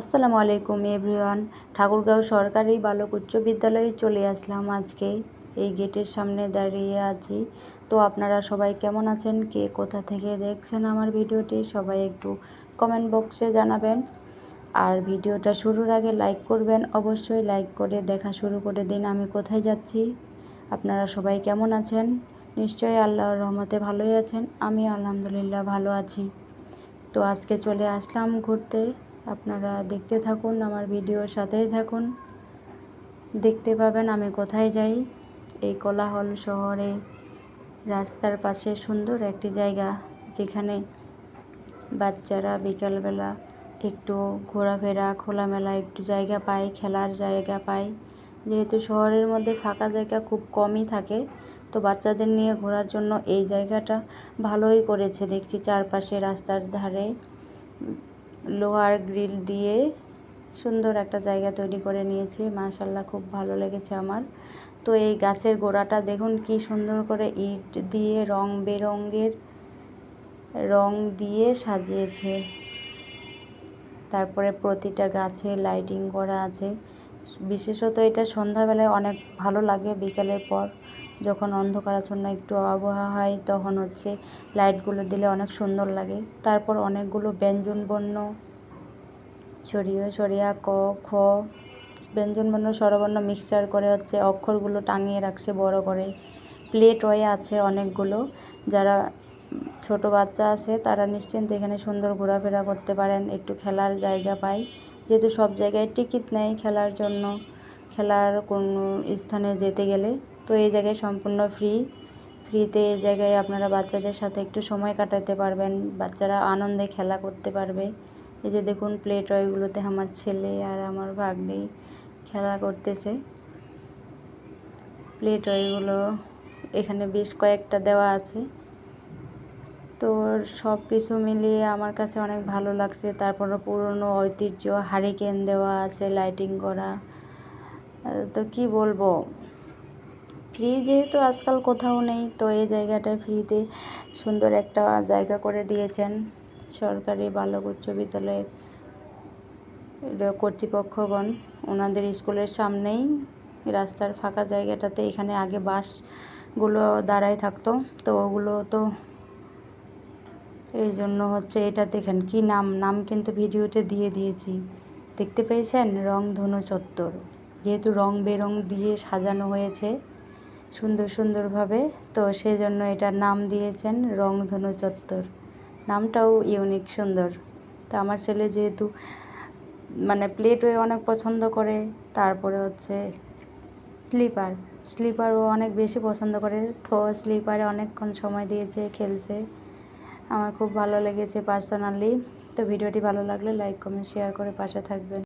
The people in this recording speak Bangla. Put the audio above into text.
আসসালামু আলাইকুম এভরিওয়ান। ঠাকুরগাঁও সরকারি বালক উচ্চ বিদ্যালয়ে চলে আসলাম আজকে। এই গেটের সামনে দাঁড়িয়ে আছি। তো আপনারা সবাই কেমন আছেন? কে কোথা থেকে দেখছেন আমার ভিডিওটি? সবাই একটু কমেন্ট বক্সে জানাবেন। আর ভিডিওটা শুরুর আগে লাইক করবেন। অবশ্যই লাইক করে দেখা শুরু করে দিন আমি কোথায় যাচ্ছি। আপনারা সবাই কেমন আছেন? নিশ্চয়ই আল্লাহর রহমতে ভালোই আছেন। আমি আলহামদুলিল্লাহ ভালো আছি। তো আজকে চলে আসলাম ঘুরতে। আপনারা দেখতে থাকুন, আমার ভিডিওর সাথেই থাকুন। দেখতে পাবেন আমি কোথায় যাই। এই কোলাহল শহরে, রাস্তার পাশে সুন্দর একটি জায়গা, যেখানে বাচ্চারা বিকালবেলা একটু ঘোরাফেরা, খোলামেলা একটু জায়গা পায়, খেলার জায়গা পায়। যেহেতু শহরের মধ্যে ফাঁকা জায়গা খুব কমই থাকে, তো বাচ্চাদের নিয়ে ঘোরার জন্য এই জায়গাটা ভালোই করেছে। দেখছি চারপাশে রাস্তার ধারে লোহার গ্রিল দিয়ে সুন্দর একটা জায়গা তৈরি করে নিয়েছে। মাশাল্লাহ খুব ভালো লেগেছে আমার। তো এই গাছের গোড়াটা দেখুন কি সুন্দর করে ইট দিয়ে রং বেরঙের রং দিয়ে সাজিয়েছে। তারপরে প্রতিটা গাছে লাইটিং করা আছে। বিশেষত এটা সন্ধ্যাবেলায় অনেক ভালো লাগে, বিকালের পর। যখন অন্ধকারাচ্ছন্ন একটু আবহাওয়া হয়, তখন হচ্ছে লাইটগুলো দিলে অনেক সুন্দর লাগে। তারপর অনেকগুলো ব্যঞ্জন বর্ণ সরিয়ে সরিয়া ক, খ ব্যঞ্জন বর্ণ স্বরবর্ণ মিক্সচার করে হচ্ছে অক্ষরগুলো টাঙিয়ে রাখছে বড় করে। প্লেট হয়ে আছে অনেকগুলো। যারা ছোট বাচ্চা আছে, তারা নিশ্চিন্তে এখানে সুন্দর ঘোরাফেরা করতে পারেন, একটু খেলার জায়গা পায়। যেহেতু সব জায়গায় টিকিট নেয় খেলার জন্য, খেলার কোনো স্থানে যেতে গেলে। তো এই জায়গায় সম্পূর্ণ ফ্রি ফ্রিতে এই জায়গায় আপনারা বাচ্চাদের সাথে একটু সময় কাটাতে পারবেন, বাচ্চারা আনন্দে খেলা করতে পারবে। এই যে দেখুন প্লে টয়গুলোতে আমার ছেলে আর আমার ভাগ্নি খেলা করতেছে। প্লে টয়গুলো এখানে বেশ কয়েকটা দেওয়া আছে। তো সব কিছু মিলিয়ে আমার কাছে অনেক ভালো লাগছে। তারপরে পুরনো ঐতিহ্য হারিকেন দেওয়া আছে লাইটিং করা। তো কি বলব? ফ্রি যেহেতু আজকাল কোথাও নেই, তো এই জায়গাটা ফ্রিতে সুন্দর একটা জায়গা করে দিয়েছেন। সরকারি বালক উচ্চ বিদ্যালয়ের কর্তৃপক্ষগণ। ওনাদের স্কুলের সামনেই রাস্তার ফাঁকা জায়গাটাতে এখানে আগে বাসগুলো দাঁড়ায় থাকতো, তো ওগুলো তো এই জন্য হচ্ছে এটা দেখেন কি নাম নাম কিন্তু ভিডিওতে দিয়ে দিয়েছি। দেখতে পেয়েছেন? রং ধনু চত্বর। যেহেতু রং বেরং দিয়ে সাজানো হয়েছে সুন্দর সুন্দরভাবে। তো সেই জন্য এটার নাম দিয়েছেন রংধনু চত্বর। নামটাও ইউনিক সুন্দর। তো আমার ছেলে যেহেতু মানে প্লেটওয়ে অনেক পছন্দ করে, তারপরে হচ্ছে স্লিপার স্লিপারও অনেক বেশি পছন্দ করে। তো স্লিপারে অনেকক্ষণ সময় দিয়েছে, খেলছে। আমার খুব ভালো লেগেছে পার্সোনালি তো ভিডিওটি ভালো লাগলে লাইক কমেন্ট শেয়ার করে পাশে থাকবেন।